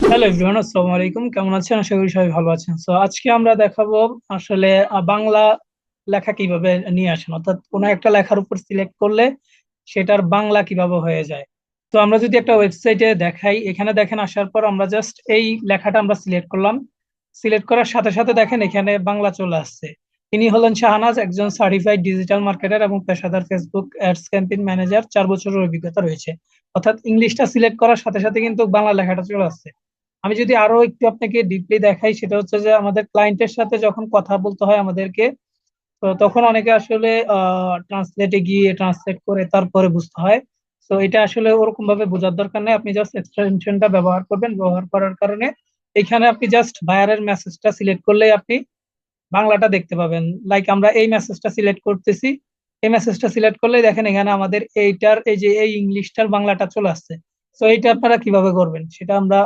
Hello everyone আসসালামু আলাইকুম। কেমন আছেন? আশা করি সবাই ভালো আছেন। সো আজকে আমরা দেখাবো আসলে বাংলা লেখা কীভাবে নিয়ে আসেন। অর্থাৎ কোনো একটা লেখার উপর সিলেক্ট করলে সেটার বাংলা কীভাবে হয়ে যায়। তো আমরা যদি একটা ওয়েবসাইটে দেখাই, এখানে দেখেন আসার পর আমরা জাস্ট এই লেখাটা আমরা সিলেক্ট করলাম। সিলেক্ট করার সাথে সাথে দেখেন এখানে বাংলা চলে আসছে। তিনি হলেন শাহনাজ, একজন সার্টিফাইড ডিজিটাল মার্কেটার এবং পেশাদার ফেসবুক অ্যাডস ক্যাম্পেইন ম্যানেজার চার বছরের অভিজ্ঞতা রয়েছে। অর্থাৎ ইংলিশটা সিলেক্ট করার সাথে সাথে কিন্তু বাংলা লেখাটা চলে আসছে। আমি যদি আরও একটু আপনাকে ডিপলি দেখাই, সেটা হচ্ছে যে আমাদের ক্লায়েন্টের সাথে যখন কথা বলতে হয় আমাদেরকে, তো তখন অনেকে আসলে ট্রান্সলেটে গিয়ে ট্রান্সলেট করে তারপরে বুঝতে হয়। তো এটা আসলে ওরকম ভাবে বোঝার দরকার নেই। আপনি জাস্ট এক্সটেনশনটা ব্যবহার করবেন। ব্যবহার করার কারণে এখানে আপনি জাস্ট বায়ারের মেসেজটা সিলেক্ট করলেই আপনি বাংলাটা দেখতে পাবেন। লাইক আমরা এই মেসেজটা সিলেক্ট করতেছি। এই মেসেজটা সিলেক্ট করলেই দেখেন এখানে আমাদের এইটার, এই যে এই ইংলিশটার বাংলাটা চলে আসছে। তো এইটা আপনারা কীভাবে করবেন? সেটা আমরা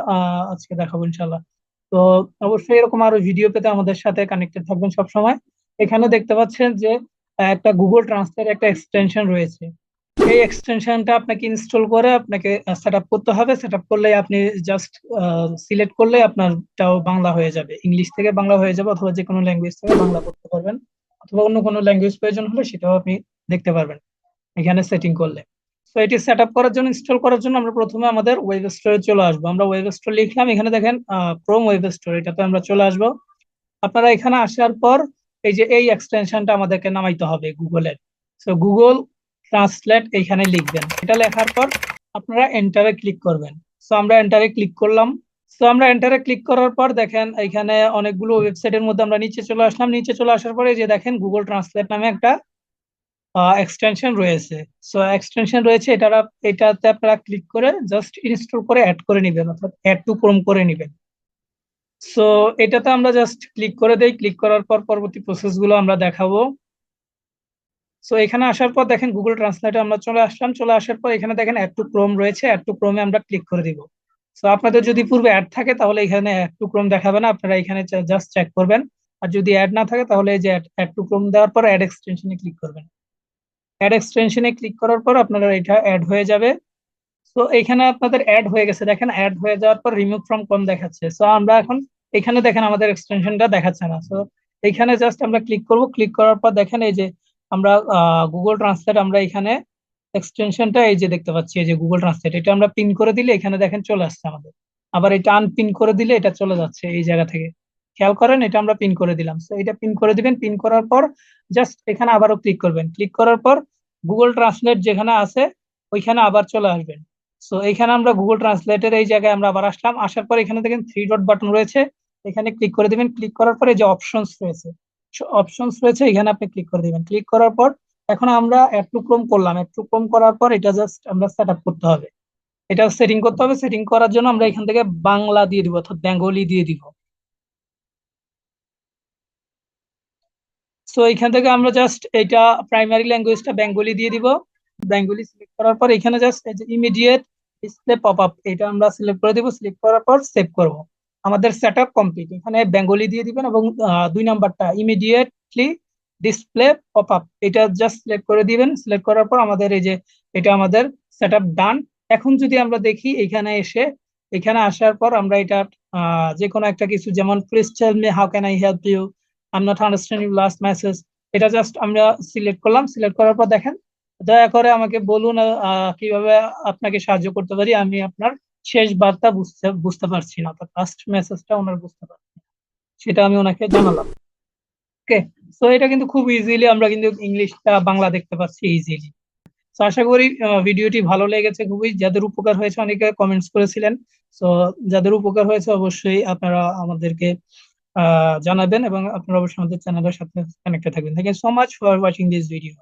আজকে দেখাবো ইনশাল্লাহ তো, অবশ্যই এরকম আরও ভিডিও পেতে আমাদের সাথে কানেক্টেড থাকবেন সব সময় এখানে দেখতে পাচ্ছেন যে, একটা গুগল ট্রান্সলেট একটা এক্সটেনশন রয়েছে। এই এক্সটেনশনটা আপনাকে ইনস্টল করে আপনাকে সেট আপ করতে হবে। সেট আপ করলে আপনি জাস্ট সিলেক্ট করলে আপনারটাও বাংলা হয়ে যাবে। ইংলিশ থেকে বাংলা হয়ে যাবে অথবা যে কোনো ল্যাঙ্গুয়েজ থেকে বাংলা করতে পারবেন। অথবা অন্য কোনো ল্যাঙ্গুয়েজ প্রয়োজন হলে সেটাও আপনি দেখতে পারবেন। এখানে সেটিং করলে। তো এটি সেট আপ করার জন্য ইনস্টল করার জন্য আমরা প্রথমে আমাদের ওয়েব স্টোরে চলে আসব। আমরা ওয়েব স্টোর লিখলাম, এখানে দেখেন ক্রোম ওয়েব স্টোর এটাতে আমরা চলে আসব। আপনারা এখানে আসার পর এই যে এই এক্সটেনশনটা আমাদেরকে নামাইতে হবে গুগলের সো গুগল ট্রান্সলেট এইখানে লিখবেন। এটা লেখার পর আপনারা এন্টারে ক্লিক করবেন। সো আমরা এন্টারে ক্লিক করলাম। সো আমরা এন্টারে ক্লিক করার পর দেখেন, এখানে অনেকগুলো ওয়েবসাইটের মধ্যে আমরা নিচে চলে আসলাম। নিচে চলে আসার পরে যে দেখেন গুগল ট্রান্সলেট নামে একটা এক্সটেনশন রয়েছে। সো এক্সটেনশন রয়েছে এটা এটাতে আপনারা ক্লিক করে জাস্ট ইনস্টল করে অ্যাড করে নেবেন, অর্থাৎ অ্যাড টু ক্রোম করে নেবেন। সো এটাতে আমরা জাস্ট ক্লিক করে দেই ক্লিক করার পর পরবর্তী প্রসেসগুলো আমরা দেখাবো। সো এখানে আসার পর দেখেন গুগল ট্রান্সলেটে আমরা চলে আসলাম, চলে আসার পর এখানে দেখেন অ্যাড টু ক্রোম রয়েছে অ্যাড টু ক্রোমে আমরা ক্লিক করে দিব। সো আপনাদের যদি পূর্বে অ্যাড থাকে, তাহলে এখানে অ্যাড টু ক্রোম দেখাবে না, আপনারা এখানে জাস্ট চেক করবেন। আর যদি অ্যাড না থাকে, তাহলে এই যে অ্যাড টু ক্রোম দেওয়ার পর অ্যাড এক্সটেনশনে ক্লিক করবেন। অ্যাড এক্সটেনশনে ক্লিক করার পর আপনারা এটা অ্যাড হয়ে যাবে। তো এখানে আপনাদের অ্যাড হয়ে গেছে। দেখেন অ্যাড হয়ে যাওয়ার পর রিমুভ ফ্রম কম দেখাচ্ছে। সো আমরা এখন এখানে দেখেন আমাদের এক্সটেনশনটা দেখাচ্ছে না। সো এখানে জাস্ট আমরা ক্লিক করব। ক্লিক করার পর দেখেন, এই যে আমরা গুগল ট্রান্সলেট আমরা এখানে এক্সটেনশনটা এই যে দেখতে পাচ্ছি, এই যে গুগল ট্রান্সলেট এটা আমরা পিন করে দিলে এখানে দেখেন চলে আসছে আমাদের। আবার এটা আনপিন করে দিলে এটা চলে যাচ্ছে এই জায়গা থেকে। খেয়াল করেন, এটা আমরা পিন করে দিলাম। তো এটা পিন করে দিবেন পিন করার পর জাস্ট এখানে আবারও ক্লিক করবেন। ক্লিক করার পর গুগল ট্রান্সলেট যেখানে আছে, ওইখানে আবার চলে আসবেন। সো এখানে আমরা গুগল ট্রান্সলেটের এই জায়গায় আমরা আবার আসলাম। আসার পর এখানে দেখেন থ্রি ডট বাটন রয়েছে। এখানে ক্লিক করে দিবেন। ক্লিক করার পরে যে অপশনস রয়েছে। অপশনস রয়েছে, এখানে আপনি ক্লিক করে দিবেন। ক্লিক করার পর এখন আমরা অ্যাড টু ক্রোম করলাম। টু করার পর এটা জাস্ট আমরা সেট আপ করতে হবে। এটা সেটিং করতে হবে। সেটিং করার জন্য আমরা এখান থেকে বাংলা দিয়ে দিব অর্থাৎ বেঙ্গলি দিয়ে দিব। সো এখান থেকে আমরা জাস্ট এটা প্রাইমারি ল্যাঙ্গুয়েজটা বেঙ্গলি দিয়ে দিব। বেঙ্গলি সিলেক্ট করার পর এখানে just immediate display pop up এটা আমরা সিলেক্ট করে দিব। সিলেক্ট করার পর সেভ করব। আমাদের সেট আপ কমপ্লিট এখানে বেঙ্গলি দিয়ে দিবেন এবং দুই নাম্বারটা ইমিডিয়েটলি ডিসপ্লে পপ আপ এটা জাস্ট সিলেক্ট করে দিবেন। সিলেক্ট করার পর আমাদের এই যে এটা আমাদের সেট আপ ডান এখন যদি আমরা দেখি এখানে এসে, এখানে আসার পর আমরা এটা যে কোনো একটা কিছু, যেমন please tell me how can I help you I am not understanding last message এটা জাস্ট আমরা সিলেক্ট করলাম। সিলেক্ট করার পর দেখেন, দয়া করে আমাকে বলুন কীভাবে আপনাকে সাহায্য করতে পারি? আমি আপনার শেষ বার্তা বুঝতে বুঝতে পারছি না। অর্থাৎ লাস্ট মেসেজটা ওনার বুঝতে পারছি সেটা আমি ওনাকে জানালাম। ওকে তো এটা কিন্তু খুব ইজিলি আমরা কিন্তু ইংলিশটা, বাংলা দেখতে পাচ্ছি ইজিলি তো আশা করি ভিডিওটি ভালো লেগেছে খুবই। যাদের উপকার হয়েছে, অনেকে কমেন্টস করেছিলেন। তো যাদের উপকার হয়েছে, অবশ্যই আপনারা আমাদেরকে জানাবেন এবং আপনারা অবশ্যই আমাদের চ্যানেলের সাথে কানেক্টে থাকবেন। Thank you so much for watching this video